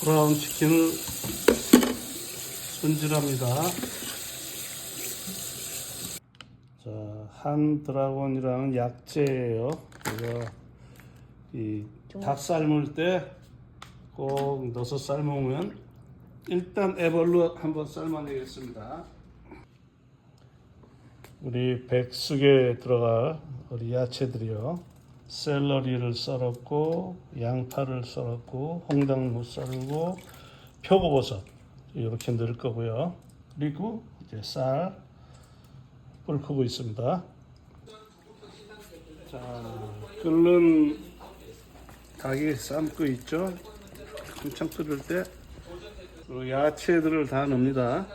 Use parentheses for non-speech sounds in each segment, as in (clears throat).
브라운 치킨을 손질합니다. 자, 한 드라곤이라는 약재예요. 이거 이닭 삶을 때 꼭 넣어서 삶으면 일단 애벌로 한번 삶아내겠습니다. 우리 백숙에 들어갈 우리 야채들이요. 샐러리를 썰었고 양파를 썰었고 홍당무 썰고 표고버섯 이렇게 넣을 거고요. 그리고 이제 쌀 끓고 있습니다. 자, 끓는 닭이 삶고 있죠. 한참 끓을 때그 야채들을 다 넣습니다.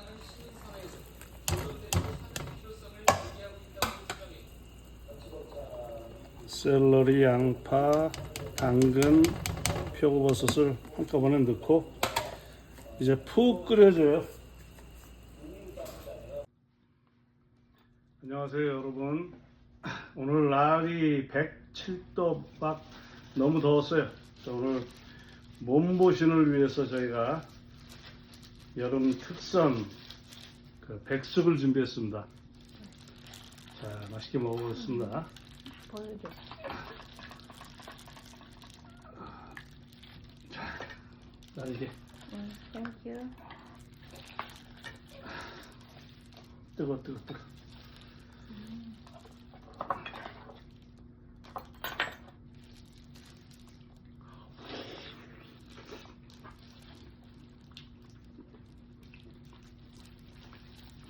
샐러리, 양파, 당근, 표고버섯을 한꺼번에 넣고 이제 푹 끓여줘요. 안녕하세요 여러분. 오늘 날이 107도 막 너무 더웠어요. 오늘 몸보신을 위해서 저희가 여름 특선 그 백숙을 준비했습니다. 자 맛있게 먹어보겠습니다. 보여줘. 자 이게 응, 땡큐. 뜨거 뜨거 뜨거.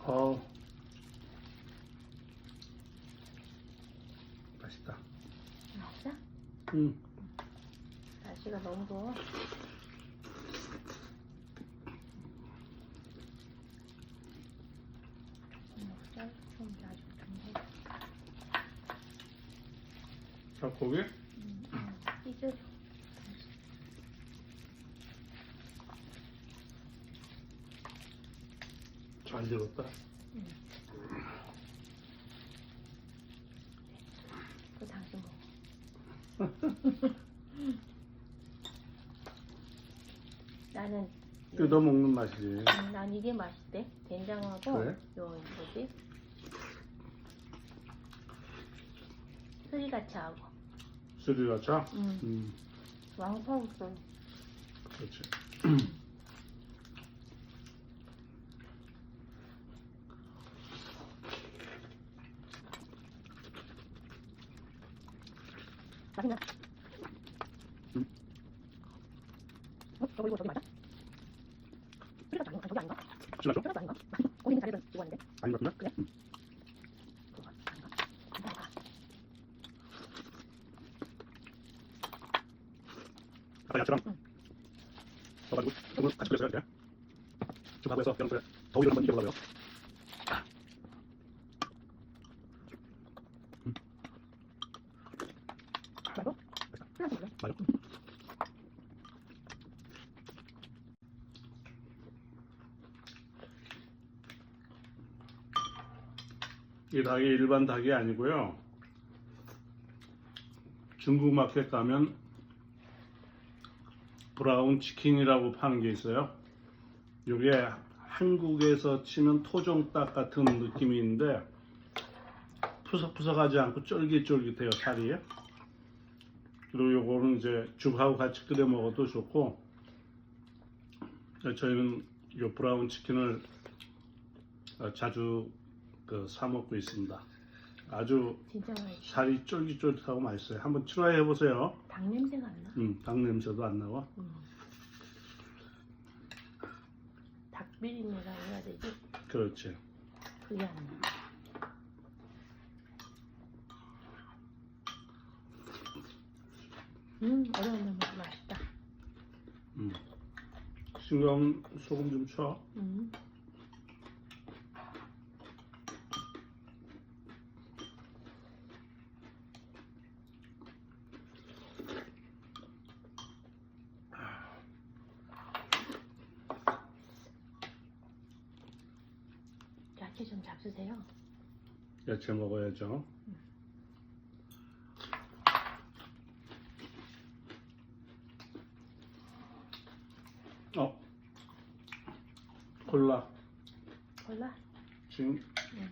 어우 맛있다. 맛있어? 음. 날씨가 너무 더워. 쌀좀좀 해. 자 고기 응, 응. 찢어줘. 잘 익었다. 그 당신 먹어. (laughs) 나는 뜯어 먹는 맛이지. 음, 난 이게 맛있대. 된장하고 그래? 요 뭐지? 스리가차 하고 스리라차. 음. 음. 왕파국수 그렇지. (clears throat) 음. 어? 저거 이거 저기 맞아? 스리가차 아닌가? 저기 아닌가? 스리라차? 스리가차 아닌가? 거기는 자리를 두고 왔는데 아닌 것 같은데? 그래? 괜찮아. 아까 야채랑 응. 넣어가지고 조금 같이 끓여서 해야 돼. 좀 하고 해서 여러분 더위를 한번 이겨보려고요. 말고? 스리가차 그래? 맞아. 이 닭이 일반 닭이 아니고요. 중국 마켓 가면 브라운 치킨이라고 파는 게 있어요. 이게 한국에서 치면 토종닭 같은 느낌이 있는데 푸석푸석하지 않고 쫄깃쫄깃해요 살이. 그리고 요거는 이제 죽하고 같이 끓여 먹어도 좋고 저희는 요 브라운 치킨을 어, 자주 그 사 먹고 있습니다. 아주 진짜 맛있어. 살이 쫄깃쫄깃하고 맛있어요. 한번 트라이 해보세요. 닭 냄새가 안 나. 음, 닭 냄새도 안 나와. 음. 닭비빔이라 해야 되지? 그렇지. 그게 안 나. 음, 어려운데 먹기 맛있다. 음. 싱거운 소금 좀 쳐. 음. 야채 좀 잡수세요. 야채 먹어야죠. 어 콜라 콜라? 지금 응.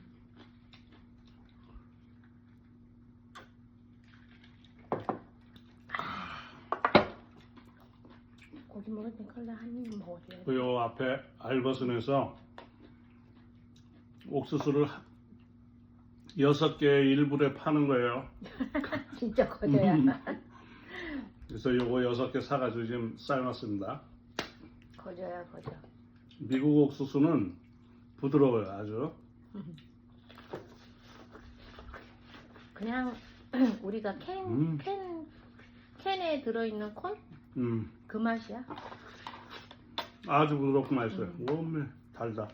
고기 먹을 땐 콜라 한입 먹어줘야 돼. 그요 앞에 알버슨에서 옥수수를 하- 여섯 개 일불에 파는 거예요. (laughs) 진짜 거저야. 음. (laughs) 그래서 요거 여섯 개 사가지고 지금 삶았습니다. 거저야 거저. 미국 옥수수는 부드러워요, 아주. (laughs) 그냥 (clears throat) 우리가 캔, 음. 캔, 캔에 들어있는 콘? 음, 그 맛이야. 아주 부드럽고 맛있어요. 음. 오메 달다.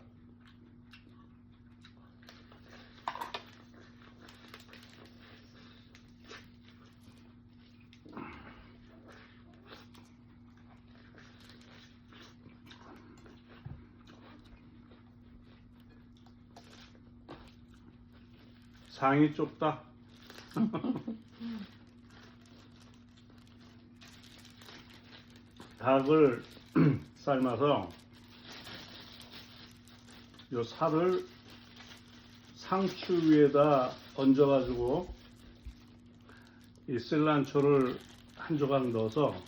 상이 좁다. (laughs) 닭을 (clears throat) 삶아서 요 살을 상추 위에다 얹어가지고 이 실란초를 한 조각 넣어서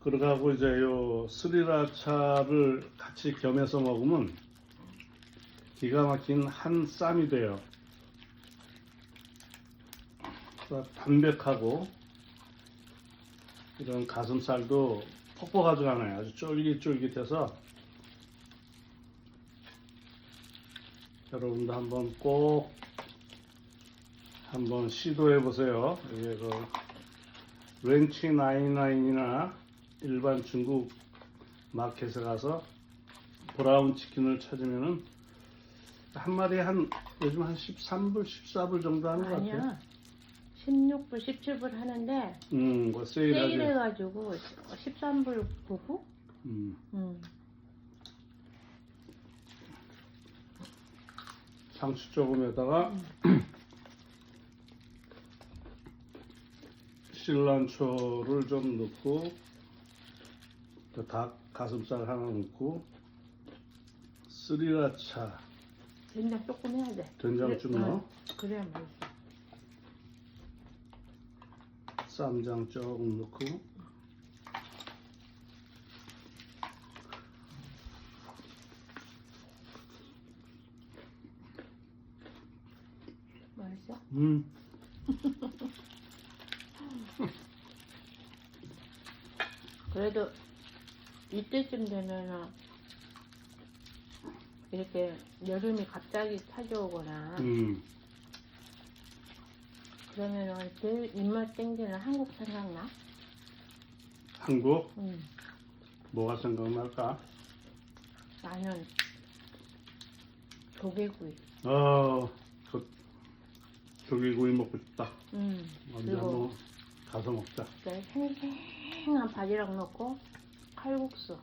그러고 이제 요 스리라차를 같이 겸해서 먹으면 기가 막힌 한 쌈이 돼요. 담백하고 이런 가슴살도 퍽퍽하지 않아요. 아주 쫄깃쫄깃해서 여러분도 한번 꼭 한번 시도해 보세요. 이게 그 렌치 나인나인이나 일반 중국 마켓에 가서 브라운 치킨을 찾으면은 한 마리에 한 요즘 한 13불, 14불 정도 하는 것 같아요. 아니야. 16불, 17불 하는데 음, 그 세일하게. 세일해가지고 13불 보고 음. 음. 상추 조금에다가 (clears throat) 실란초를 좀 넣고 또 닭 가슴살 하나 넣고 스리라차 된장 조금 해야 돼. 된장 그래- 좀 어, 넣어 그래야 맛있어. 쌈장 조금 넣고 맛있어? 음 (laughs) 그래도 이때쯤 되면은 이렇게 여름이 갑자기 찾아오거나 음. 그러면은 제일 입맛 땡기는 한국 생각나? 한국 응. 뭐가 생각날까? 나는 조개구이. 어, 저 조개구이 먹고 싶다. 응. 언제 그리고 한번 가서 먹자. 이렇게 생생한 바지락 넣고 칼국수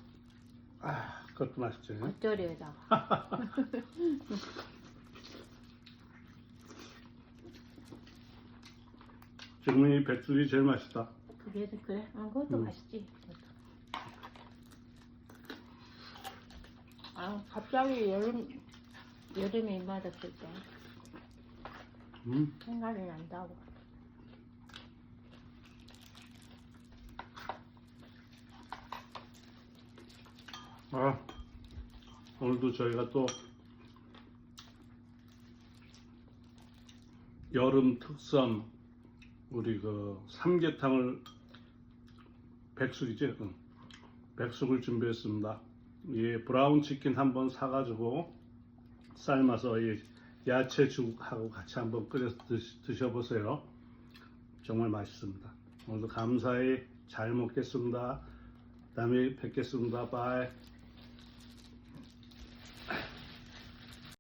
아, 그것도 맛있지. 겉절이에다가 지금 이 백숙이 제일 맛있다. 그게 그래? 어, 그것도 음. 맛있지. 아 갑자기 여름 여름에 입맛 없을 때 음, 생각이 난다고. 아, 오늘도 저희가 또 여름 특선 우리 그 삼계탕을 백숙이지? 응. 백숙을 준비했습니다. 이 브라운 치킨 한번 사가지고 삶아서 이 야채죽하고 같이 한번 끓여서 드시, 드셔보세요. 정말 맛있습니다. 오늘도 감사히 잘 먹겠습니다. 다음에 뵙겠습니다. 바이.